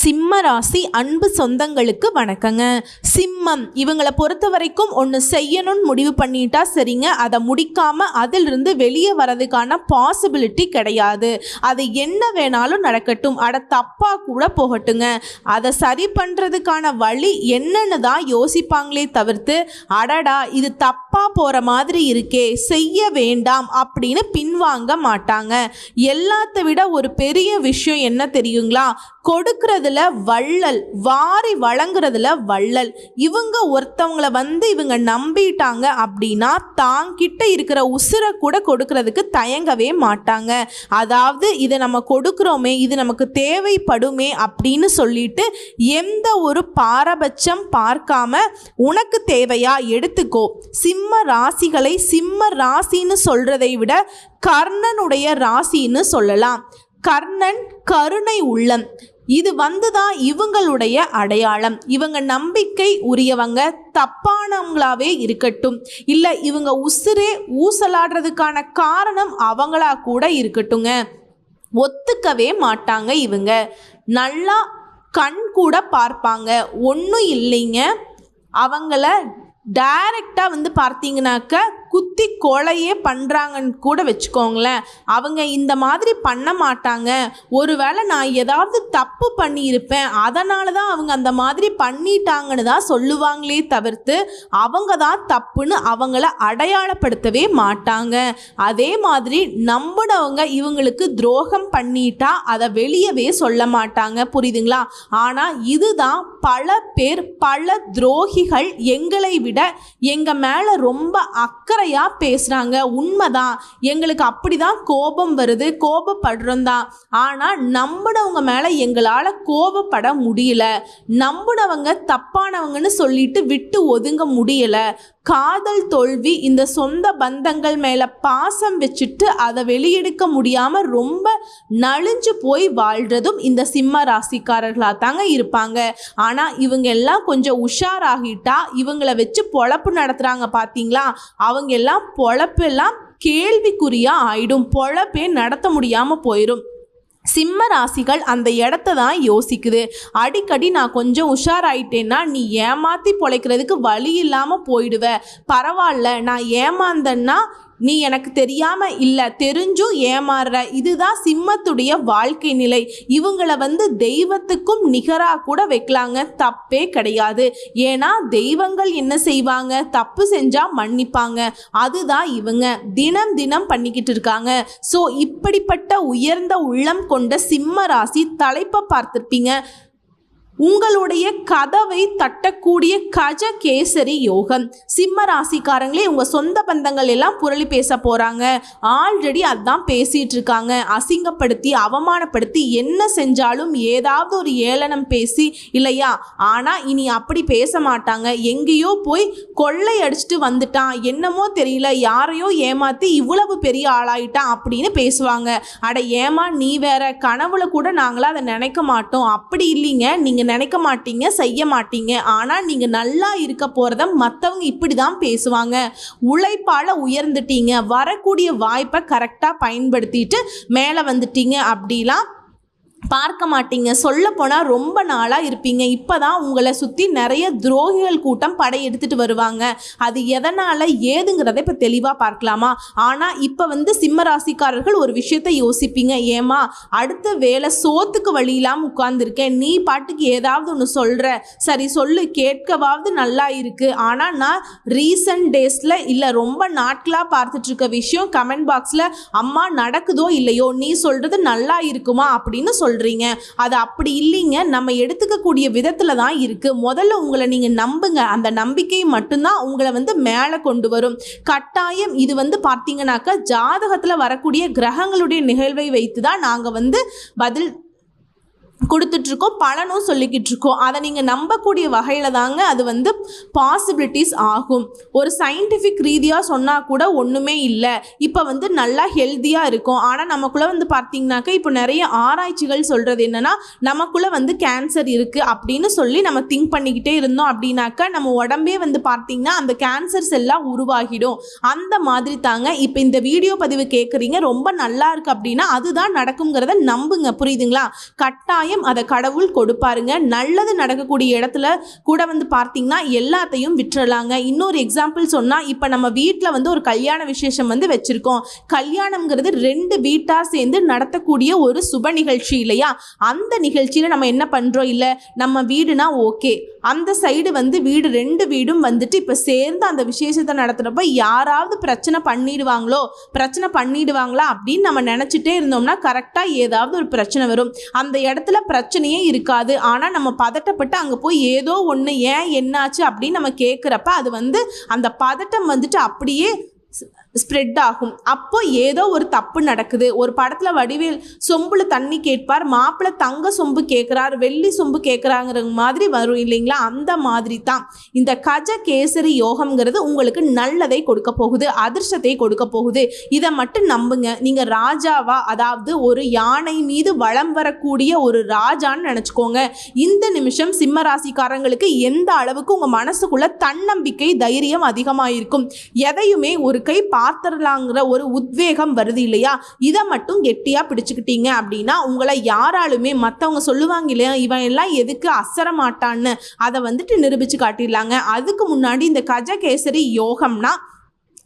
சிம்ம ராசி அன்பு சொந்தங்களுக்கு வணக்கங்க. சிம்மம் இவங்களை பொறுத்த வரைக்கும் ஒன்று செய்யணும்னு முடிவு பண்ணிட்டா சரிங்க. அதை முடிக்காம அதிலிருந்து வெளியே வரதுக்கான பாசிபிலிட்டி கிடையாது. அது என்ன வேணாலும் நடக்கட்டும். அட தப்பாக கூட போகட்டுங்க. அதை சரி பண்ணுறதுக்கான வழி என்னன்னு தான் யோசிப்பாங்களே தவிர்த்து அடடா இது தப்பாக போகிற மாதிரி இருக்கே செய்ய வேண்டாம் அப்படின்னு பின்வாங்க மாட்டாங்க. எல்லாத்த விட ஒரு பெரிய விஷயம் என்ன தெரியுங்களா? கொடுக்கறதுல வள்ளல் வாரி வழங்குறதுல வள்ளல். இவங்க ஒருத்தவங்கள வந்து இவங்க நம்பிட்டாங்க அப்படின்னா தாங்கிட்ட இருக்கிற உசுரை கூட கொடுக்கறதுக்கு தயங்கவே மாட்டாங்க. அதாவது இதை நம்ம கொடுக்குறோமே இது நமக்கு தேவைப்படுமே அப்படின்னு சொல்லிட்டு எந்த ஒரு பாரபட்சம் பார்க்காம உனக்கு தேவையா எடுத்துக்கோ. சிம்ம ராசிகளை சிம்ம ராசின்னு சொல்றதை விட கர்ணனுடைய ராசின்னு சொல்லலாம். கர்ணன் கருணை உள்ளம். இது வந்துதான் இவங்களுடைய அடையாளம். இவங்க நம்பிக்கை உரியவங்க தப்பானவங்களாவே இருக்கட்டும். இல்லை இவங்க உசுரே ஊசலாடுறதுக்கான காரணம் அவங்களா கூட இருக்கட்டுங்க. ஒத்துக்கவே மாட்டாங்க இவங்க. நல்லா கண் கூட பார்ப்பாங்க. ஒன்றும் இல்லைங்க. அவங்கள டைரக்டாக வந்து பார்த்தீங்கன்னாக்க குத்தி கொலையே பண்ணுறாங்கன்னு கூட வச்சுக்கோங்களேன். அவங்க இந்த மாதிரி பண்ண மாட்டாங்க. ஒருவேளை நான் ஏதாவது தப்பு பண்ணியிருப்பேன். அதனால தான் அவங்க அந்த மாதிரி பண்ணிட்டாங்கன்னு தான் சொல்லுவாங்களே தவிர்த்து அவங்க தான் தப்புன்னு அவங்கள அடையாளப்படுத்தவே மாட்டாங்க. அதே மாதிரி நம்பினவங்க இவங்களுக்கு துரோகம் பண்ணிட்டா அதை வெளியவே சொல்ல மாட்டாங்க. புரியுதுங்களா? ஆனால் இதுதான் பல பேர் பல துரோகிகள் எங்களை விட எங்கள் மேலே ரொம்ப அக்கறையாக பேசுகிறாங்க உண்மைதான். எங்களுக்கு அப்படி தான் கோபம் வருது. கோபப்படுறோம் தான் ஆனால் நம்பினவங்க மேலே எங்களால் கோபப்பட முடியல. நம்பினவங்க தப்பானவங்கன்னு சொல்லிட்டு விட்டு ஒதுங்க முடியலை. காதல் தோல்வி இந்த சொந்த பந்தங்கள் மேலே பாசம் வச்சுட்டு அதை வெளியெடுக்க முடியாமல் ரொம்ப நலிஞ்சு போய் வாழ்கிறதும் இந்த சிம்ம ராசிக்காரர்களாக தாங்க இருப்பாங்க. ஆனால் இவங்க எல்லாம் கொஞ்சம் உஷாராகிட்டா இவங்களை வச்சு பொழப்பு நடத்துகிறாங்க பார்த்தீங்களா அவங்க எல்லாம் பொழப்பெல்லாம் கேள்விக்குறியாக ஆயிடும். பொழப்பே நடத்த முடியாமல் போயிடும் சிம்ம ராசிகள் அந்த இடத்த தான் யோசிக்குது. அடிக்கடி நான் கொஞ்சம் உஷாராயிட்டேன்னா நீ ஏமாத்தி பொழைக்கிறதுக்கு வழி இல்லாமல் போயிடுவ. பரவாயில்ல நான் ஏமாந்தேன்னா நீ எனக்கு தெரியாம இல்லை தெரிஞ்சும் ஏமாறுற. இதுதான் சிம்மத்துடைய வாழ்க்கை நிலை. இவங்களை வந்து தெய்வத்துக்கும் நிகராக கூட வைக்கலாங்க. தப்பே கிடையாது. ஏன்னா தெய்வங்கள் என்ன செய்வாங்க? தப்பு செஞ்சா மன்னிப்பாங்க. அதுதான் இவங்க. தினம் தினம் பண்ணிக்கிட்டு இருக்காங்க. ஸோ இப்படிப்பட்ட உயர்ந்த உள்ளம் கொண்ட சிம்ம ராசி தலைப்பை பார்த்துருப்பீங்க. உங்களுடைய கதவை தட்டக்கூடிய கஜ கேசரி யோகம். சிம்ம ராசிக்காரங்களே உங்கள் சொந்த பந்தங்கள் எல்லாம் புரளி பேச போகிறாங்க ஆல்ரெடி அதான் பேசிகிட்டு இருக்காங்க. அசிங்கப்படுத்தி அவமானப்படுத்தி என்ன செஞ்சாலும் ஏதாவது ஒரு ஏளனம் பேசி இல்லையா? ஆனால் இனி அப்படி பேச மாட்டாங்க. எங்கேயோ போய் கொள்ளை அடிச்சுட்டு வந்துட்டான். என்னமோ தெரியல. யாரையோ ஏமாற்றி இவ்வளவு பெரிய ஆளாயிட்டான் அப்படின்னு பேசுவாங்க. அட ஏமா நீ வேற. கனவுல கூட நாங்களாம் அதை நினைக்க மாட்டோம். அப்படி இல்லைங்க. நீங்கள் நினைக்க மாட்டீங்க செய்ய மாட்டீங்க. ஆனால் நீங்கள் நல்லா இருக்க போகிறத மற்றவங்க இப்படி தான் பேசுவாங்க. உழைப்பால் உயர்ந்துட்டீங்க. வரக்கூடிய வாய்ப்பை கரெக்டாக பயன்படுத்திட்டு மேலே வந்துட்டீங்க அப்படிலாம் பார்க்க மாட்டீங்க. சொல்ல போனால் ரொம்ப நாளாக இருப்பீங்க. இப்போ தான் உங்களை சுற்றி நிறைய துரோகிகள் கூட்டம் படையெடுத்துட்டு வருவாங்க. அது எதனால் ஏதுங்கிறத இப்போ தெளிவாக பார்க்கலாமா? ஆனால் இப்போ வந்து சிம்ம ராசிக்காரர்கள் ஒரு விஷயத்தை யோசிப்பீங்க. ஏமா அடுத்த வேலை சோத்துக்கு வழி இல்லாமல் உட்காந்துருக்கேன் நீ பாட்டுக்கு ஏதாவது ஒன்று சொல்கிற சரி சொல்லு கேட்கவாவது நல்லா இருக்குது ஆனால் நான் ரீசன்ட் டேஸில் இல்லை ரொம்ப நாட்களாக பார்த்துட்ருக்க விஷயம் கமெண்ட் பாக்ஸில் அம்மா நடக்குதோ இல்லையோ நீ சொல்கிறது நல்லா இருக்குமா? அப்படின்னு சொல்கிறீங்க அது அப்படி இல்லைங்க. நம்ம எடுத்துக்கக்கூடிய விதத்தில் தான் இருக்குது முதல்ல உங்களை நீங்கள் நம்புங்க. அந்த நம்பிக்கை மட்டும்தான் உங்களை வந்து மேலே கொண்டு வரும். கட்டாயம் இது வந்து பார்த்தீங்கன்னாக்கா ஜாதகத்தில் வரக்கூடிய கிரகங்களுடைய நிகழ்வை வைத்து தான் நாங்கள் வந்து பதில் கொடுத்துட்ருக்கோம் பலனும் சொல்லிக்கிட்டு இருக்கோம் அதை நீங்கள் நம்பக்கூடிய வகையில் தாங்க அது வந்து பாசிபிலிட்டிஸ் ஆகும். ஒரு சயின்டிஃபிக் ரீதியாக சொன்னால் கூட ஒன்றுமே இல்லை. இப்போ வந்து நல்லா ஹெல்த்தியாக இருக்கும். ஆனால் நமக்குள்ளே வந்து பார்த்தீங்கன்னாக்கா இப்போ நிறைய ஆராய்ச்சிகள் சொல்கிறது என்னென்னா நமக்குள்ளே வந்து கேன்சர் இருக்குது அப்படின்னு சொல்லி நம்ம திங்க் பண்ணிக்கிட்டே இருந்தோம் அப்படின்னாக்கா நம்ம உடம்பே வந்து பார்த்திங்கன்னா அந்த கேன்சர்ஸ் எல்லாம் உருவாகிடும். அந்த மாதிரி தாங்க இப்போ இந்த வீடியோ பதிவு கேட்குறீங்க ரொம்ப நல்லா இருக்குது அப்படின்னா அதுதான் நடக்குங்கிறத நம்புங்க. புரியுதுங்களா? கட்டாயம் கட்டாயம் அதை கடவுள் கொடுப்பாருங்க. நல்லது நடக்கக்கூடிய இடத்துல கூட வந்து பார்த்தீங்கன்னா எல்லாத்தையும் விட்டுறலாங்க. இன்னொரு எக்ஸாம்பிள் சொன்னால் இப்போ நம்ம வீட்டில் வந்து ஒரு கல்யாண விசேஷம் வந்து வச்சுருக்கோம். கல்யாணம்ங்கிறது ரெண்டு வீட்டார் சேர்ந்து நடத்தக்கூடிய ஒரு சுப நிகழ்ச்சி இல்லையா? அந்த நிகழ்ச்சியில் நம்ம என்ன பண்ணுறோம் இல்லை நம்ம வீடுனா ஓகே. அந்த சைடு வந்து வீடு ரெண்டு வீடும் வந்துட்டு இப்போ சேர்ந்து அந்த விசேஷத்தை நடத்துகிறப்ப யாராவது பிரச்சனை பண்ணிடுவாங்களோ பிரச்சனை பண்ணிடுவாங்களா அப்படின்னு நம்ம நினச்சிட்டே இருந்தோம்னா கரெக்டாக ஏதாவது ஒரு பிரச்சனை வரும். அந்த இடத்துல பிரச்சனையே இருக்காது. ஆனால் நம்ம பதட்டப்பட்டு அங்கே போய் ஏதோ ஒன்று ஏன் என்னாச்சு அப்படின்னு நம்ம கேட்குறப்ப அது வந்து அந்த பதட்டம் வந்துட்டு அப்படியே ஸ்ப்ரெட் ஆகும். அப்போ ஏதோ ஒரு தப்பு நடக்குது. ஒரு படத்தில் வடிவேல் சொம்புல தண்ணி கேட்பார். மாப்பிள்ளை தங்க சொம்பு கேட்குறார் வெள்ளி சொம்பு கேட்குறாங்கிற மாதிரி வரும் இல்லைங்களா? அந்த மாதிரி தான். இந்த கஜ கேசரி யோகம்ங்கிறது உங்களுக்கு நல்லதை கொடுக்க போகுது. அதிர்ஷ்டத்தை கொடுக்க போகுது. இதை மட்டும் நம்புங்க. நீங்கள் ராஜாவா அதாவது ஒரு யானை மீது வலம் வரக்கூடிய ஒரு ராஜான்னு நினச்சிக்கோங்க. இந்த நிமிஷம் சிம்ம ராசிக்காரங்களுக்கு எந்த அளவுக்கு உங்கள் மனசுக்குள்ள தன்னம்பிக்கை தைரியம் அதிகமாக இருக்கும் எதையுமே ஒரு கை பா பார்த்துடலாங்கிற ஒரு உத்வேகம் வருது இல்லையா? இதை மட்டும் கெட்டியாக பிடிச்சிக்கிட்டீங்க அப்படின்னா உங்களை யாராலுமே மற்றவங்க சொல்லுவாங்க இல்லையா இவன் எல்லாம் எதுக்கு அசர மாட்டான்னு? அதை வந்துட்டு நிரூபித்து காட்டிடலாங்க. அதுக்கு முன்னாடி இந்த கஜகேசரி யோகம்னா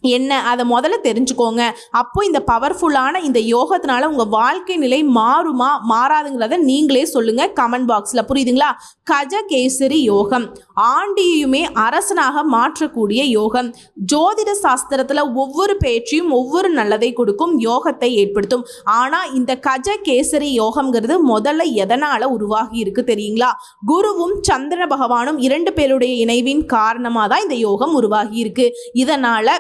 என்ன? அதை முதல்ல தெரிஞ்சுக்கோங்க. அப்போ இந்த பவர்ஃபுல்லான இந்த யோகத்தினால உங்கள் வாழ்க்கை நிலை மாறுமா? மாறாதுங்கிறத நீங்களே சொல்லுங்கள் கமெண்ட் பாக்ஸில் புரியுதுங்களா? கஜகேசரி யோகம். ஆண்டியுமே அரசனாக மாற்றக்கூடிய யோகம். ஜோதிட சாஸ்திரத்தில் ஒவ்வொரு பேச்சையும் ஒவ்வொரு நல்லதை கொடுக்கும் யோகத்தை ஏற்படுத்தும். ஆனால் இந்த கஜ கேசரி யோகம்ங்கிறது முதல்ல எதனால் உருவாகி இருக்கு தெரியுங்களா? குருவும் சந்திர பகவானும் இரண்டு பேருடைய இணைவின் காரணமாக தான் இந்த யோகம் உருவாகி இருக்கு. இதனால்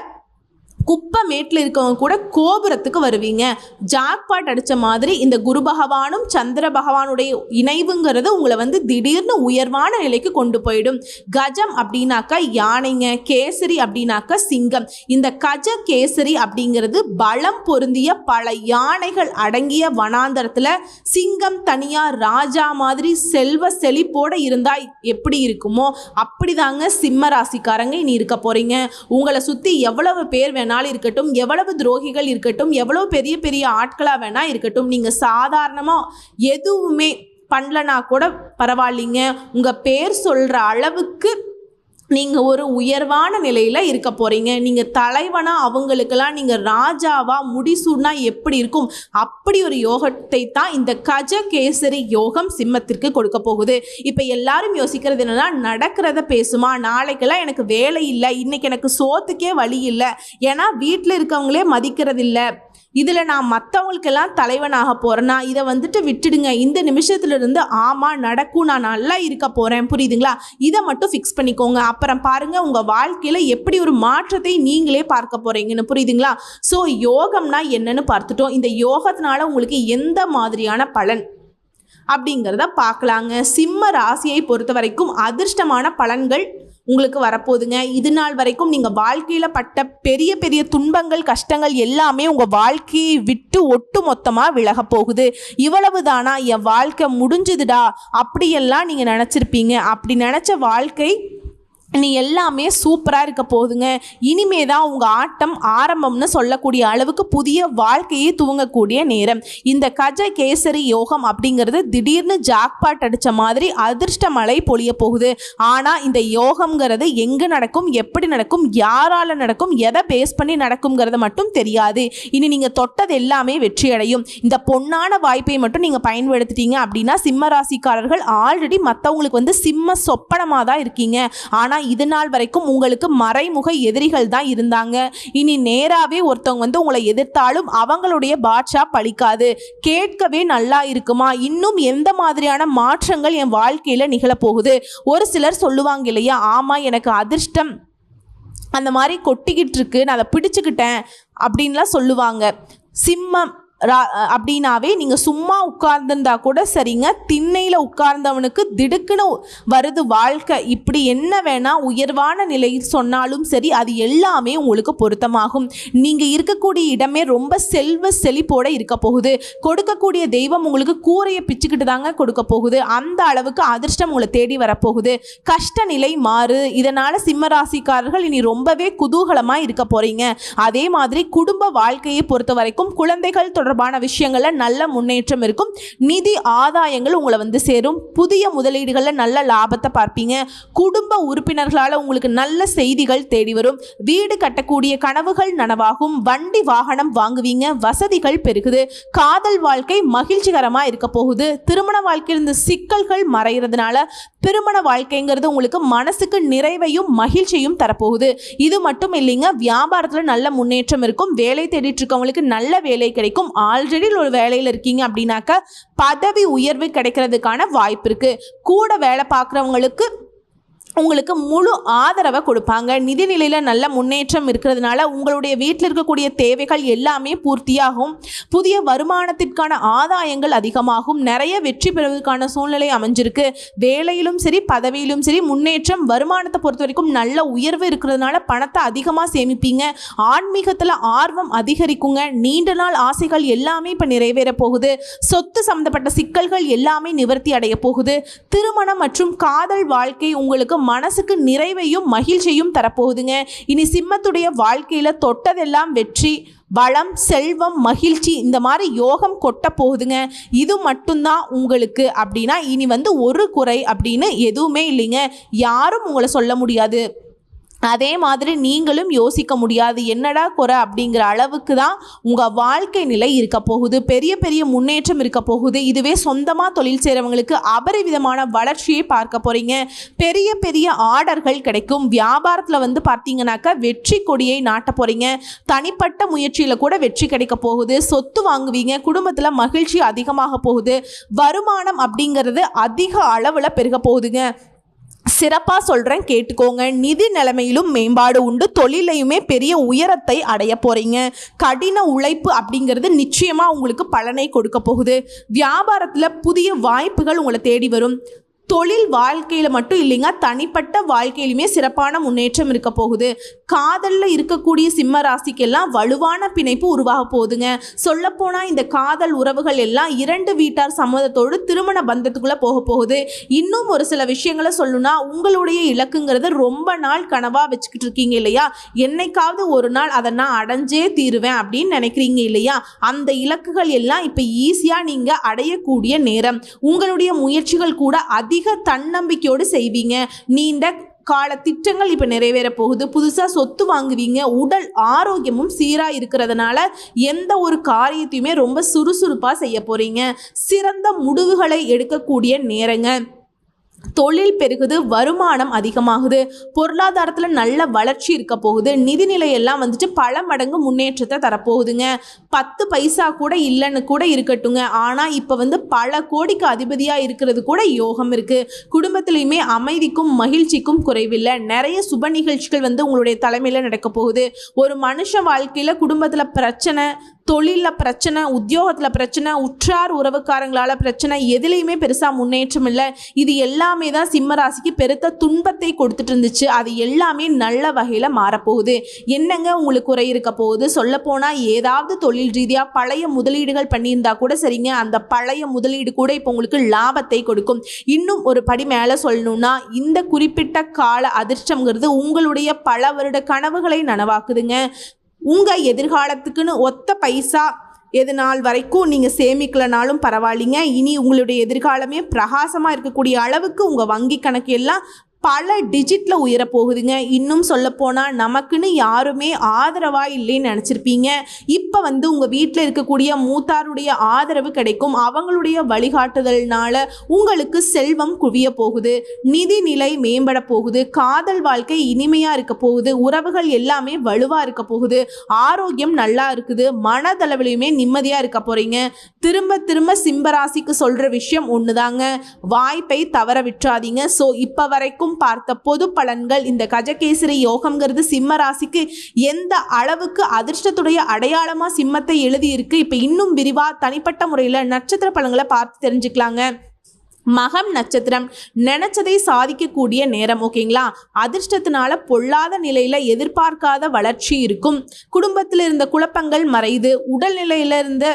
குப்பை மேட்டில் இருக்கவங்க கூட கோபுரத்துக்கு வருவீங்க. ஜாக்பாட் அடித்த மாதிரி இந்த குரு பகவானும் சந்திர பகவானுடைய இணைவுங்கிறது உங்களை வந்து திடீர்னு உயர்வான நிலைக்கு கொண்டு போயிடும். கஜம் அப்படின்னாக்கா யானைங்க கேசரி அப்படின்னாக்கா சிங்கம். இந்த கஜ கேசரி அப்படிங்கிறது பலம் பொருந்திய பல யானைகள் அடங்கிய வனாந்தரத்தில் சிங்கம் தனியாக ராஜா மாதிரி செல்வ செழிப்போடு இருந்தால் எப்படி இருக்குமோ அப்படிதாங்க சிம்ம ராசிக்காரங்க இனி இருக்க போகிறீங்க உங்களை சுற்றி எவ்வளவு பேர் வேணால் வேணாலும் இருக்கட்டும் எவ்வளவு துரோகிகள் இருக்கட்டும் எவ்வளவு பெரிய பெரிய ஆட்களாக வேணால் இருக்கட்டும் நீங்கள் சாதாரணமாக எதுவுமே பண்ணலனா கூட பரவாயில்லைங்க. உங்கள் பேர் சொல்கிற அளவுக்கு நீங்கள் ஒரு உயர்வான நிலையில் இருக்க போகிறீங்க நீங்கள் தலைவனாக அவங்களுக்கெல்லாம் நீங்கள் ராஜாவாக முடிசூடனா எப்படி இருக்கும்? அப்படி ஒரு யோகத்தை தான் இந்த கஜ கேசரி யோகம் சிம்மத்திற்கு கொடுக்க போகுது. இப்போ எல்லாரும் யோசிக்கிறது என்னென்னா நடக்கிறத பேசுமா? நாளைக்கெல்லாம் எனக்கு வேலை இல்லை. இன்றைக்கி எனக்கு சோத்துக்கே வழி இல்லை. ஏன்னா வீட்டில் இருக்கவங்களே மதிக்கிறது இல்லை இதில் நான் மற்றவங்களுக்கெல்லாம் தலைவனாக போகிறேன்னா இதை வந்துட்டு விட்டுடுங்க. இந்த நிமிஷத்துலேருந்து ஆமாம் நடக்கும். நான் நல்லா இருக்க போகிறேன் புரியுதுங்களா? இதை மட்டும் ஃபிக்ஸ் பண்ணிக்கோங்க. அப்புறம் பாருங்கள் உங்கள் வாழ்க்கையில் எப்படி ஒரு மாற்றத்தை நீங்களே பார்க்க போகிறீங்கன்னு புரியுதுங்களா? ஸோ யோகம்னா என்னன்னு பார்த்துட்டோம். இந்த யோகத்தினால உங்களுக்கு எந்த மாதிரியான பலன் அப்படிங்கிறத பார்க்கலாங்க. சிம்ம ராசியை பொறுத்த வரைக்கும் அதிர்ஷ்டமான பலன்கள் உங்களுக்கு வரப்போகுதுங்க. இது நாள் வரைக்கும் நீங்கள் வாழ்க்கையில் பட்ட பெரிய பெரிய துன்பங்கள் கஷ்டங்கள் எல்லாமே உங்கள் வாழ்க்கையை விட்டு ஒட்டு மொத்தமாக விலக போகுது. இவ்வளவு தானா என் வாழ்க்கை முடிஞ்சுதுடா. அப்படியெல்லாம் நீங்கள் நினச்சிருப்பீங்க. அப்படி நினச்ச வாழ்க்கை நீ எல்லாமே சூப்பராக இருக்க போகுதுங்க இனிமே தான் உங்கள் ஆட்டம் ஆரம்பம்னு சொல்லக்கூடிய அளவுக்கு புதிய வாழ்க்கையை துவங்கக்கூடிய நேரம். இந்த கஜ கேசரி யோகம் அப்படிங்கிறது திடீர்னு ஜாக்பாட் அடித்த மாதிரி அதிர்ஷ்ட மழை பொழிய போகுது. ஆனால் இந்த யோகம்ங்கிறது எங்கே நடக்கும் எப்படி நடக்கும் யாரால் நடக்கும் எதை பேஸ் பண்ணி நடக்குங்கிறது மட்டும் தெரியாது. இனி நீங்கள் தொட்டது எல்லாமே வெற்றி அடையும் இந்த பொன்னான வாய்ப்பை மட்டும் நீங்கள் பயன்படுத்திட்டீங்க அப்படின்னா சிம்ம ராசிக்காரர்கள் ஆல்ரெடி மற்றவங்களுக்கு வந்து சிம்ம சொப்பனமாக தான் இருக்கீங்க. ஆனால் இது நாள் வரைக்கும் உங்களுக்கு மறைமுக எதிரிகள் தான் இருந்தாங்க. இனி நேராகவே ஒருத்தவங்க வந்து உங்களை எதிர்த்தாலும் அவங்களுடைய பாட்ஷா பழிக்காது. கேட்கவே நல்லா இருக்குமா? இன்னும் எந்த மாதிரியான மாற்றங்கள் என் வாழ்க்கையில் நிகழப்போகுது? ஒரு சிலர் சொல்லுவாங்க இல்லையா? ஆமாம் எனக்கு அதிர்ஷ்டம். அந்த மாதிரி கொட்டிக்கிட்டு இருக்கு. நான் அதை பிடிச்சுக்கிட்டேன். அப்படின்லாம் சொல்லுவாங்க. சிம்மம். அப்படின்னாவே நீங்கள் சும்மா உட்கார்ந்துருந்தா கூட சரிங்க. திண்ணையில் உட்கார்ந்தவனுக்கு திடுக்குன்னு வருது வாழ்க்கை. இப்படி என்ன வேணால் உயர்வான நிலை சொன்னாலும் சரி அது எல்லாமே உங்களுக்கு பொருத்தமாகும். நீங்கள் இருக்கக்கூடிய இடமே ரொம்ப செல்வ செழிப்போடு இருக்க போகுது. கொடுக்கக்கூடிய தெய்வம் உங்களுக்கு கூரையை பிச்சுக்கிட்டு தாங்க கொடுக்க போகுது. அந்த அளவுக்கு அதிர்ஷ்டம் உங்களை தேடி வரப்போகுது கஷ்ட நிலை மாறு. இதனால் சிம்மராசிக்காரர்கள் இனி ரொம்பவே குதூகலமாக இருக்க போகிறீங்க அதே மாதிரி குடும்ப வாழ்க்கையை பொறுத்த வரைக்கும் குழந்தைகள் தொடர்பு தொடர்பான விஷயங்களில் நல்ல முன்னேற்றம் இருக்கும். நிதி ஆதாயங்கள் உங்களை வந்து சேரும். புதிய முதலீடுகளில் நல்ல லாபத்தை பார்ப்பீங்க. குடும்ப உறுப்பினர்களால் உங்களுக்கு நல்ல செய்திகள் தேடி வரும். வீடு கட்டக்கூடிய கனவுகள் நனவாகும். வண்டி வாகனம் வாங்குவீங்க. வசதிகள் பெருகுது. காதல் வாழ்க்கை மகிழ்ச்சிகரமாக இருக்க போகுது. திருமண வாழ்க்கையில் சிக்கல்கள் மறைகிறதுனால திருமண வாழ்க்கைங்கிறது உங்களுக்கு மனசுக்கு நிறைவையும் மகிழ்ச்சியும் தரப்போகுது. இது மட்டும் இல்லைங்க வியாபாரத்தில் நல்ல முன்னேற்றம் இருக்கும். வேலை தேடிட்டு இருக்கவங்களுக்கு நல்ல வேலை கிடைக்கும். ஆல்ரெடி ஒரு வேலையில் இருக்கீங்க அப்படின்னாக்கா பதவி உயர்வு கிடைக்கிறதுக்கான வாய்ப்பு இருக்குது கூட வேலை பார்க்குறவங்களுக்கு உங்களுக்கு முழு ஆதரவை கொடுப்பாங்க. நிதிநிலையில் நல்ல முன்னேற்றம் இருக்கிறதுனால உங்களுடைய வீட்டில் இருக்கக்கூடிய தேவைகள் எல்லாமே பூர்த்தியாகும். புதிய வருமானத்திற்கான ஆதாயங்கள் அதிகமாகும். நிறைய வெற்றி பெறுவதற்கான சூழ்நிலை அமைஞ்சிருக்கு. வேலையிலும் சரி பதவியிலும் சரி முன்னேற்றம் வருமானத்தை பொறுத்த வரைக்கும் நல்ல உயர்வு இருக்கிறதுனால பணத்தை அதிகமாக சேமிப்பீங்க. ஆன்மீகத்தில் ஆர்வம் அதிகரிக்குங்க. நீண்ட நாள் ஆசைகள் எல்லாமே இப்போ நிறைவேற போகுது. சொத்து சம்மந்தப்பட்ட சிக்கல்கள் எல்லாமே நிவர்த்தி அடைய போகுது. திருமணம் மற்றும் காதல் வாழ்க்கை உங்களுக்கு மனசுக்கு நிறைவையும் மகிழ்ச்சியும் தரப்போகுதுங்க. இனி சிம்மத்துடைய வாழ்க்கையில் தொட்டதெல்லாம் வெற்றி வளம் செல்வம் மகிழ்ச்சி இந்த மாதிரி யோகம் கொட்ட போகுதுங்க. இது மட்டும்தான் உங்களுக்கு அப்படின்னா இனி வந்து ஒரு குறை அப்படின்னு எதுவுமே இல்லைங்க. யாரும் உங்களை சொல்ல முடியாது. அதே மாதிரி நீங்களும் யோசிக்க முடியாது. என்னடா குறை அப்படிங்கிற அளவுக்கு தான் உங்கள் வாழ்க்கை நிலை இருக்க போகுது. பெரிய பெரிய முன்னேற்றம் இருக்க போகுது. இதுவே சொந்தமாக தொழில் செய்கிறவங்களுக்கு அபரிவிதமான வளர்ச்சியை பார்க்க போகிறீங்க பெரிய பெரிய ஆர்டர்கள் கிடைக்கும். வியாபாரத்தில் வந்து பார்த்தீங்கன்னாக்கா வெற்றி கொடியை நாட்ட போகிறீங்க தனிப்பட்ட முயற்சியில் கூட வெற்றி கிடைக்க போகுது. சொத்து வாங்குவீங்க. குடும்பத்தில் மகிழ்ச்சி அதிகமாக போகுது. வருமானம் அப்படிங்கிறது அதிக அளவில் பெருக போகுதுங்க. சிறப்பாக சொல்கிறேன் கேட்டுக்கோங்க. நிதி நிலைமையிலும் மேம்பாடு உண்டு. தொழிலையுமே பெரிய உயரத்தை அடைய போகிறீங்க கடின உழைப்பு அப்படிங்கிறது நிச்சயமாக உங்களுக்கு பலனை கொடுக்க போகுது. வியாபாரத்தில் புதிய வாய்ப்புகள் உங்களை தேடி வரும். தொழில் வாழ்க்கையில் மட்டும் இல்லைங்க தனிப்பட்ட வாழ்க்கையிலுமே சிறப்பான முன்னேற்றம் இருக்க போகுது. காதலில் இருக்கக்கூடிய சிம்ம ராசிக்கெல்லாம் வலுவான பிணைப்பு உருவாக போகுதுங்க. சொல்லப்போனால் இந்த காதல் உறவுகள் எல்லாம் இரண்டு வீட்டார் சம்மதத்தோடு திருமண பந்தத்துக்குள்ளே போக போகுது. இன்னும் ஒரு சில விஷயங்களை சொல்லணும்னா உங்களுடைய இலக்குங்கிறது ரொம்ப நாள் கனவாக வச்சுக்கிட்டு இருக்கீங்க இல்லையா? என்னைக்காவது ஒரு நாள் அதை நான் அடைஞ்சே தீருவேன் அப்படின்னு நினைக்கிறீங்க இல்லையா? அந்த இலக்குகள் எல்லாம் இப்போ ஈஸியாக நீங்கள் அடையக்கூடிய நேரம். உங்களுடைய முயற்சிகள் கூட அதிக தன்னம்பிக்கையோடு செய்வீங்க. நீண்ட கால திட்டங்கள் இப்போ நிறைவேற போகுது. புதுசாக சொத்து வாங்குவீங்க. உடல் ஆரோக்கியமும் சீராக இருக்கிறதுனால எந்த ஒரு காரியத்தையுமே ரொம்ப சுறுசுறுப்பாக செய்ய போகிறீங்க சிறந்த முடிவுகளை எடுக்கக்கூடிய நேரங்க. தொழில் பெருகுது வருமானம் அதிகமாகுது பொருளாதாரத்தில் நல்ல வளர்ச்சி இருக்க போகுது நிதிநிலையெல்லாம் வந்துட்டு பல மடங்கு முன்னேற்றத்தை தரப்போகுதுங்க. பத்து பைசா கூட இல்லைன்னு கூட இருக்கட்டுங்க. ஆனால் இப்போ வந்து பல கோடிக்கு அதிபதியாக இருக்கிறது கூட யோகம் இருக்குது குடும்பத்திலையுமே அமைதிக்கும் மகிழ்ச்சிக்கும் குறைவில்லை. நிறைய சுப நிகழ்ச்சிகள் வந்து உங்களுடைய தலைமையில் நடக்க போகுது. ஒரு மனுஷ வாழ்க்கையில் குடும்பத்தில் பிரச்சனை தொழிலில் பிரச்சனை உத்தியோகத்தில் பிரச்சனை உற்றார் உறவுக்காரங்களால் பிரச்சனை எதுலேயுமே பெருசாக முன்னேற்றம் இல்லை. இது எல்லாமே தான் சிம்ம ராசிக்கு பெருத்த துன்பத்தை கொடுத்துட்டு இருந்துச்சு. அது எல்லாமே நல்ல வகையில் மாறப்போகுது. என்னங்க உங்களுக்கு குறை இருக்க போகுது? சொல்லப்போனால் ஏதாவது தொழில் ரீதியாக பழைய முதலீடுகள் பண்ணியிருந்தா கூட சரிங்க. அந்த பழைய முதலீடு கூட இப்போ உங்களுக்கு லாபத்தை கொடுக்கும். இன்னும் ஒரு படி மேலே சொல்லணும்னா இந்த குறிப்பிட்ட கால அதிர்ஷ்டங்கிறது உங்களுடைய பல வருட கனவுகளை நனவாக்குதுங்க. உங்கள் எதிர்காலத்துக்குன்னு ஒத்த பைசா எது நாள் வரைக்கும் நீங்கள் சேமிக்கலனாலும் பரவாயில்லைங்க. இனி உங்களுடைய எதிர்காலமே பிரகாசமாக இருக்கக்கூடிய அளவுக்கு உங்கள் வங்கி கணக்கு எல்லாம் பல டிஜிட்டில் உயர போகுதுங்க இன்னும் சொல்லப்போனால் நமக்குன்னு யாருமே ஆதரவாக இல்லைன்னு நினச்சிருப்பீங்க. இப்போ வந்து உங்கள் வீட்டில் இருக்கக்கூடிய மூத்தாருடைய ஆதரவு கிடைக்கும். அவங்களுடைய வழிகாட்டுதல்னால உங்களுக்கு செல்வம் குவிய போகுது. நிதிநிலை மேம்பட போகுது. காதல் வாழ்க்கை இனிமையாக இருக்க போகுது. உறவுகள் எல்லாமே வலுவாக இருக்க போகுது. ஆரோக்கியம் நல்லா இருக்குது. மனதளவிலையுமே நிம்மதியாக இருக்க போகிறீங்க திரும்ப திரும்ப சிம்பராசிக்கு சொல்கிற விஷயம் ஒன்று தாங்க வாய்ப்பை தவற விட்டுறாதீங்க. ஸோ இப்போ வரைக்கும் பார்த்த பொது பலன்கள். இந்த கஜகேசரி யோகம்ங்கிறது சிம்ம ராசிக்கு எந்த அளவுக்கு அதிர்ஷ்டத்துடைய அடையாளமாக சிம்மத்தை எழுதியிருக்கு. இப்போ இன்னும் விரிவாக தனிப்பட்ட முறையில் நட்சத்திர பலன்களை பார்த்து தெரிஞ்சுக்கலாங்க. மகம் நட்சத்திரம். நினைச்சதை சாதிக்கக்கூடிய நேரம் ஓகேங்களா? அதிர்ஷ்டத்தினால பொல்லாத நிலையில எதிர்பார்க்காத வளர்ச்சி இருக்கும். குடும்பத்தில் இருந்த குழப்பங்கள் மறைது உடல்நிலையில இருந்த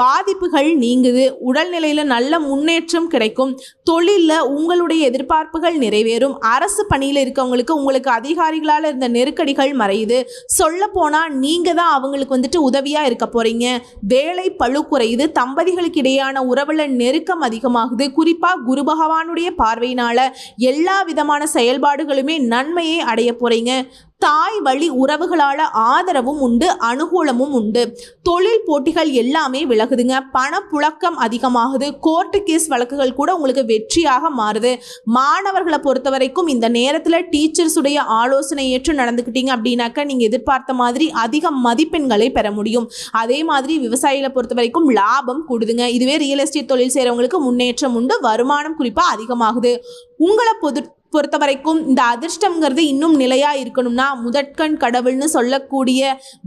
பாதிப்புகள் நீங்குது உடல்நிலையில் நல்ல முன்னேற்றம் கிடைக்கும் தொழிலில் உங்களுடைய எதிர்பார்ப்புகள் நிறைவேறும் அரசு பணியில் இருக்கவங்களுக்கு உங்களுக்கு அதிகாரிகளால் இருந்த நெருக்கடிகள் மறையுது. சொல்ல போனால் நீங்கள் தான் அவங்களுக்கு வந்துட்டு உதவியாக இருக்க போகிறீங்க வேலை பளு குறையுது தம்பதிகளுக்கு இடையான உறவுல நெருக்கம் அதிகமாகுது. குறிப்பாக குரு பகவானுடைய பார்வையினால் எல்லா விதமான செயல்பாடுகளுமே நன்மையை அடைய போகிறீங்க தாய் வழி உறவுகளால் ஆதரவும் உண்டு அனுகூலமும் உண்டு. தொழில் போட்டிகள் எல்லாமே விலகுதுங்க. பணப்புழக்கம் அதிகமாகுது. கோர்ட்டு கேஸ் வழக்குகள் கூட உங்களுக்கு வெற்றியாக மாறுது. மாணவர்களை பொறுத்த வரைக்கும் இந்த நேரத்தில் டீச்சர்ஸுடைய ஆலோசனை ஏற்று நடந்துக்கிட்டீங்க அப்படின்னாக்க நீங்கள் எதிர்பார்த்த மாதிரி அதிக மதிப்பெண்களை பெற முடியும். அதே மாதிரி விவசாயிகளை பொறுத்த வரைக்கும் லாபம் கூடுதுங்க. இதுவே ரியல் எஸ்டேட் தொழில் செய்கிறவங்களுக்கு முன்னேற்றம் உண்டு வருமானம் குறிப்பாக அதிகமாகுது. உங்களை பொது பொறுத்த வரைக்கும் இந்த அதிர்ஷ்டம்ங்கிறது இன்னும் நிலையா இருக்கணும்னா முதற்கண் கடவுள்னு சொல்லக்கூடிய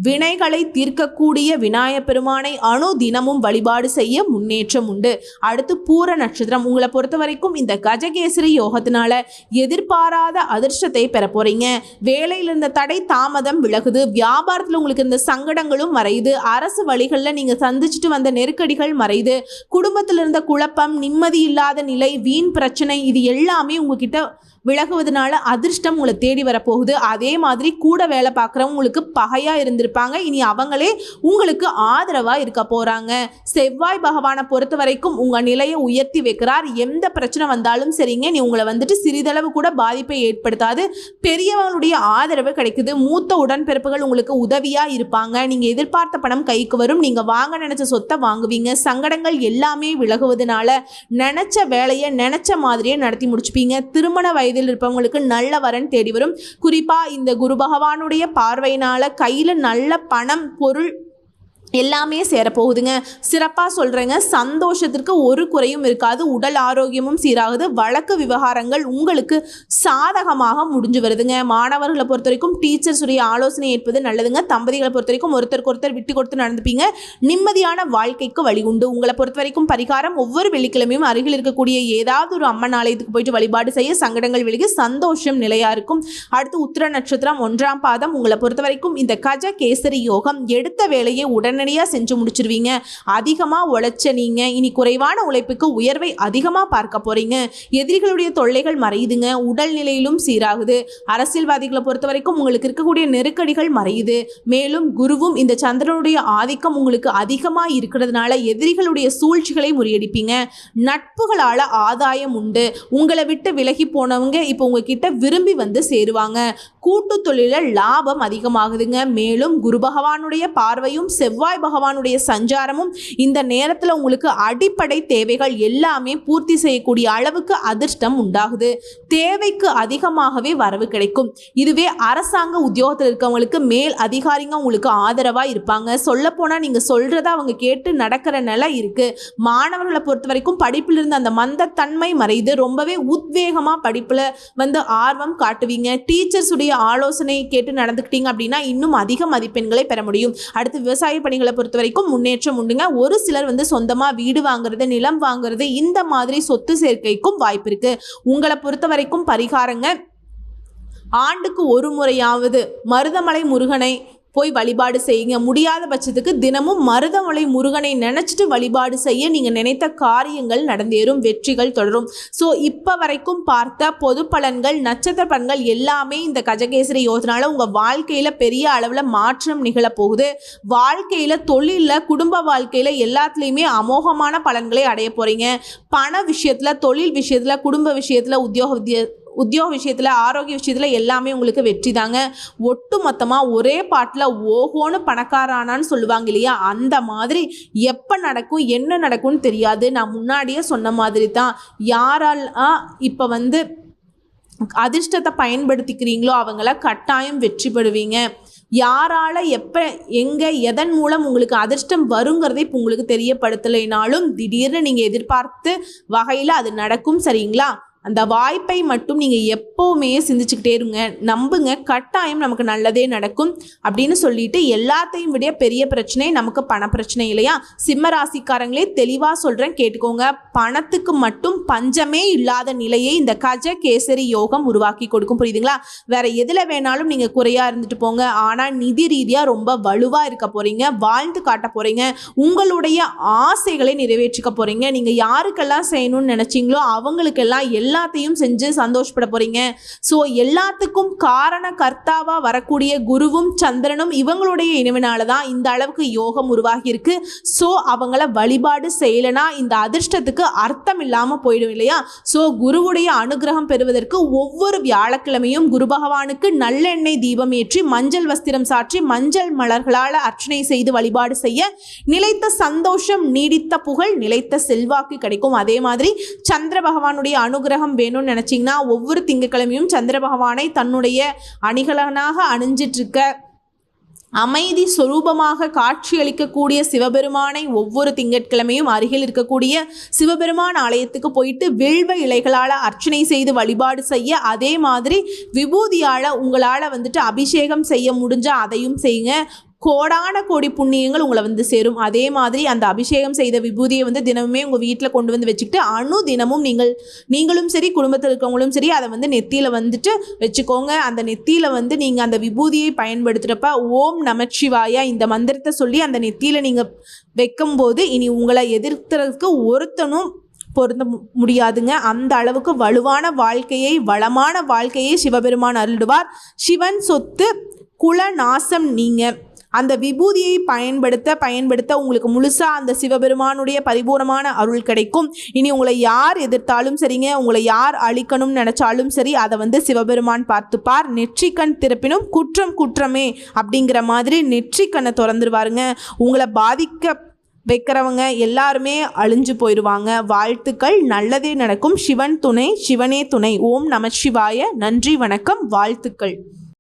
வினைகளை தீர்க்கக்கூடிய விநாயக பெருமானை அணு தினமும் வழிபாடு செய்ய முன்னேற்றம் உண்டு. அடுத்து பூர நட்சத்திரம். உங்களை பொறுத்த வரைக்கும் இந்த கஜகேசரி யோகத்தினால எதிர்பாராத அதிர்ஷ்டத்தை பெற போறீங்க. வேலையில் இருந்த தடை தாமதம் விலகுது. வியாபாரத்தில் உங்களுக்கு இருந்த சங்கடங்களும் மறையுது. அரசு வழிகளில் நீங்க சந்திச்சுட்டு வந்த நெருக்கடிகள் மறையுது. குடும்பத்தில் இருந்த குழப்பம் நிம்மதி இல்லாத நிலை வீண் பிரச்சனை இது எல்லாமே உங்ககிட்ட விலகுவதனால அதிர்ஷ்டம் உங்களை தேடி வரப்போகுது. அதே மாதிரி கூட வேலை பார்க்குறவங்களுக்கு பகையாக இருந்திருப்பாங்க. இனி அவங்களே உங்களுக்கு ஆதரவாக இருக்க போகிறாங்க செவ்வாய் பகவானை பொறுத்த வரைக்கும் உங்கள் நிலையை உயர்த்தி வைக்கிறார். எந்த பிரச்சனை வந்தாலும் சரிங்க. நீ உங்களை வந்துட்டு சிறிதளவு கூட பாதிப்பை ஏற்படுத்தாது. பெரியவங்களுடைய ஆதரவு கிடைக்குது. மூத்த உடன்பிறப்புகள் உங்களுக்கு உதவியாக இருப்பாங்க. நீங்கள் எதிர்பார்த்த பணம் கைக்கு வரும். நீங்கள் வாங்க நினச்ச சொத்தை வாங்குவீங்க. சங்கடங்கள் எல்லாமே விலகுவதனால நினச்ச வேலையை நினச்ச மாதிரியே நடத்தி முடிச்சுப்பீங்க. திருமண வயதில் இருப்பவங்களுக்கு நல்ல வரன் தேடி வரும். குறிப்பாக இந்த குரு பகவானுடைய பார்வையினால் கையில் நல்ல பணம் பொருள் எல்லாமே சேரப்போகுதுங்க. சிறப்பாக சொல்கிறேங்க சந்தோஷத்திற்கு ஒரு குறையும் இருக்காது. உடல் ஆரோக்கியமும் சீராகுது. வழக்கு விவகாரங்கள் உங்களுக்கு சாதகமாக முடிஞ்சு வருதுங்க. மாணவர்களை பொறுத்த வரைக்கும் டீச்சர்ஸுடைய ஆலோசனை ஏற்பது நல்லதுங்க. தம்பதிகளை பொறுத்த வரைக்கும் ஒருத்தருக்கு ஒருத்தர் விட்டு கொடுத்து நடந்துப்பீங்க. நிம்மதியான வாழ்க்கைக்கு வழி உண்டு. உங்களை பொறுத்த வரைக்கும் பரிகாரம் ஒவ்வொரு வெள்ளிக்கிழமையும் அருகில் இருக்கக்கூடிய ஏதாவது ஒரு அம்மன் ஆலயத்துக்கு போயிட்டு வழிபாடு செய்ய சங்கடங்கள் விலகி சந்தோஷம் நிலையாக இருக்கும். அடுத்து உத்திர நட்சத்திரம் ஒன்றாம் பாதம். உங்களை பொறுத்த வரைக்கும் இந்த கஜ கேசரி யோகம் எடுத்த வேலையை உடனடியாக செஞ்சு முடிச்சிருவீங்க. அதிகமாக உழைச்ச நீங்க இனி குறைவான உழைப்புக்கு உயர்வை அதிகமாக பார்க்க போறீங்க. எதிரிகளுடைய தொல்லைகள் மறையுதுங்க. உடல்நிலையிலும் சீராகுது. அரசியல்வாதிகளை பொறுத்த வரைக்கும் உங்களுக்கு இருக்கக்கூடிய நெருக்கடிகள் மறையுது. மேலும் குருவும் இந்த சந்திரனுடைய ஆதிக்கம் உங்களுக்கு அதிகமாக இருக்கிறதுனால எதிரிகளுடைய சூழ்ச்சிகளை முறியடிப்பீங்க. நட்புகளால் ஆதாயம் உண்டு. உங்களை விட்டு விலகி போனவங்க இப்போ உங்ககிட்ட விரும்பி வந்து சேருவாங்க. கூட்டு தொழிலில் லாபம் அதிகமாகுதுங்க. மேலும் குரு பகவானுடைய பார்வையும் செவ்வாய் பகவானுடைய சஞ்சாரமும் இந்த நேரத்தில் உங்களுக்கு அடிப்படை தேவைகள் எல்லாமே பூர்த்தி செய்யக்கூடிய அளவுக்கு அதிர்ஷ்டம் உண்டாகுது. தேவைக்கு அதிகமாகவே வரவு கிடைக்கும். இதுவே அரசாங்க உத்தியோகத்தில் இருக்கவங்களுக்கு மேல் அதிகாரிங்க உங்களுக்கு ஆதரவாக இருப்பாங்க. சொல்லப்போனால் நீங்கள் சொல்கிறத அவங்க கேட்டு நடக்கிற நிலை இருக்குது மாணவர்களை பொறுத்த வரைக்கும் படிப்பில் இருந்த அந்த மந்தத்தன்மை மறையுது. ரொம்பவே உத்வேகமாக படிப்பில் வந்து ஆர்வம் காட்டுவீங்க. டீச்சர்ஸ் உடைய ஆலோசனை கேட்டு நடந்துக்கிட்டீங்க அப்படின்னா இன்னும் அதிக மதிப்பெண்களை பெற முடியும். அடுத்து விவசாய பணிகளை பொறுத்த வரைக்கும் முன்னேற்றம் உண்டுங்க. ஒரு சிலர் வந்து சொந்தமாக வீடு வாங்குறது நிலம் வாங்குறது இந்த மாதிரி சொத்து சேர்க்கைக்கும் வாய்ப்பு இருக்கு. உங்களை பொறுத்த வரைக்கும் பரிகாரங்க ஆண்டுக்கு ஒரு முறையாவது மருதமலை முருகனை போய் வழிபாடு செய்யுங்க. முடியாத பட்சத்துக்கு தினமும் மருதமலை முருகனை நினச்சிட்டு வழிபாடு செய்ய நீங்கள் நினைத்த காரியங்கள் நடந்தேறும் வெற்றிகள் தொடரும். ஸோ இப்போ வரைக்கும் பார்த்த பொது பலன்கள் நட்சத்திர பலன்கள் எல்லாமே இந்த கஜகேசரி யோசனால உங்கள் வாழ்க்கையில் பெரிய அளவில் மாற்றம் நிகழப்போகுது வாழ்க்கையில் தொழிலில் குடும்ப வாழ்க்கையில் எல்லாத்துலேயுமே அமோகமான பலன்களை அடைய போகிறீங்க பண விஷயத்தில் தொழில் விஷயத்தில் குடும்ப விஷயத்தில் உத்தியோக உத்தியோக விஷயத்தில் ஆரோக்கிய விஷயத்தில் எல்லாமே உங்களுக்கு வெற்றி தாங்க. ஒட்டு மொத்தமாக ஒரே பாட்டில் ஓஹோன்னு பணக்காரானான்னு சொல்லுவாங்க இல்லையா? அந்த மாதிரி எப்போ நடக்கும் என்ன நடக்கும்னு தெரியாது. நான் முன்னாடியே சொன்ன மாதிரி தான். யாரால் இப்போ வந்து அதிர்ஷ்டத்தை பயன்படுத்திக்கிறீங்களோ அவங்கள கட்டாயம் வெற்றி பெறுவீங்க. யாரால் எப்போ எங்கே எதன் மூலம் உங்களுக்கு அதிர்ஷ்டம் வருங்கிறதை இப்போ உங்களுக்கு தெரியப்படுத்தலைனாலும் திடீர்னு நீங்கள் எதிர்பார்த்து வகையில் அது நடக்கும் சரிங்களா? அந்த வாய்ப்பை மட்டும் நீங்கள் எப்போவுமே சிந்திச்சுக்கிட்டே இருங்க. நம்புங்க. கட்டாயம் நமக்கு நல்லதே நடக்கும் அப்படின்னு சொல்லிட்டு எல்லாத்தையும் விட பெரிய பிரச்சனை நமக்கு பண பிரச்சனை இல்லையா? சிம்ம ராசிக்காரங்களே தெளிவாக சொல்கிறேன் கேட்டுக்கோங்க. பணத்துக்கு மட்டும் பஞ்சமே இல்லாத நிலையை இந்த கஜ கேசரி யோகம் உருவாக்கி கொடுக்கும். புரியுதுங்களா? வேற எதில் வேணாலும் நீங்கள் குறையா இருந்துட்டு போங்க. ஆனால் நிதி ரீதியாக ரொம்ப வலுவாக இருக்க போகிறீங்க வாழ்ந்து காட்ட போகிறீங்க உங்களுடைய ஆசைகளை நிறைவேற்றிக்க போகிறீங்க நீங்கள் யாருக்கெல்லாம் செய்யணும்னு நினச்சிங்களோ அவங்களுக்கெல்லாம் எல்லாத்தையும் செஞ்சு சந்தோஷப்பட போறீங்க. ஸோ எல்லாத்துக்கும் காரண கர்த்தாவா வரக்கூடிய குருவும் சந்திரனும் இவங்களுடைய இணைவினால தான் இந்த அளவுக்கு யோகம் உருவாகி இருக்கு. ஸோ அவங்கள வழிபாடு செய்யலைனா இந்த அதிர்ஷ்டத்துக்கு அர்த்தம் இல்லாமல் போயிடும் இல்லையா? ஸோ குருவுடைய அனுகிரகம் பெறுவதற்கு ஒவ்வொரு வியாழக்கிழமையும் குரு பகவானுக்கு நல்லெண்ணெய் தீபம் ஏற்றி மஞ்சள் வஸ்திரம் சாற்றி மஞ்சள் மலர்களால் அர்ச்சனை செய்து வழிபாடு செய்ய நிலைத்த சந்தோஷம் நீடித்த புகழ் நிலைத்த செல்வாக்கு கிடைக்கும். அதே மாதிரி சந்திர பகவானுடைய அனுகிரகம் வேணும்னு நினச்சிங்கன்னா ஒவ்வொரு திங்கக்கிழமையும் சந்திர பகவானை தன்னுடைய அணிகலனாக அணிஞ்சிட்ருக்க அமைதி சொரூபமாக காட்சியளிக்கக்கூடிய சிவபெருமானை ஒவ்வொரு திங்கட்கிழமையும் அருகில் இருக்கக்கூடிய சிவபெருமான் ஆலயத்துக்கு போயிட்டு வில்வ இலைகளால் அர்ச்சனை செய்து வழிபாடு செய்ய அதே மாதிரி விபூதியால் உங்களால் வந்துட்டு அபிஷேகம் செய்ய முடிஞ்சால் அதையும் செய்யுங்க. கோடான கோடி புண்ணியங்கள் உங்களை வந்து சேரும். அதே மாதிரி அந்த அபிஷேகம் செய்த விபூதியை வந்து தினமுமே உங்கள் வீட்டில் கொண்டு வந்து வச்சுக்கிட்டு அணு தினமும் நீங்கள் நீங்களும் சரி குடும்பத்தில் இருக்கவங்களும் சரி அதை வந்து நெத்தியில் வந்துட்டு வச்சுக்கோங்க. அந்த நெத்தியில் வந்து நீங்கள் அந்த விபூதியை பயன்படுத்துகிறப்ப ஓம் நமச்சிவாயா இந்த மந்திரத்தை சொல்லி அந்த நெத்தியில் நீங்கள் வைக்கும்போது இனி உங்களை எதிர்க்கிறதுக்கு ஒருத்தனும் பொருந்த முடியாதுங்க. அந்த அளவுக்கு வலுவான வாழ்க்கையை வளமான வாழ்க்கையை சிவபெருமான் அருளிடுவார். சிவன் சொத்து குல நாசம் நீங்கள் அந்த விபூதியை பயன்படுத்த பயன்படுத்த உங்களுக்கு முழுசாக அந்த சிவபெருமானுடைய பரிபூர்ணமான அருள் கிடைக்கும். இனி உங்களை யார் எதிர்த்தாலும் சரிங்க உங்களை யார் அழிக்கணும்னு நினச்சாலும் சரி அதை வந்து சிவபெருமான் பார்த்துப்பார். நெற்றிக்கண் திறப்பினும் குற்றம் குற்றமே அப்படிங்கிற மாதிரி நெற்றிக்கண்ணை திறந்துருவாருங்க. உங்களை பாதிக்க வைக்கிறவங்க எல்லாருமே அழிஞ்சு போயிடுவாங்க வாழ்த்துக்கள் நல்லதே நடக்கும். சிவன் துணை சிவனே துணை. ஓம் நம சிவாய. நன்றி வணக்கம் வாழ்த்துக்கள்.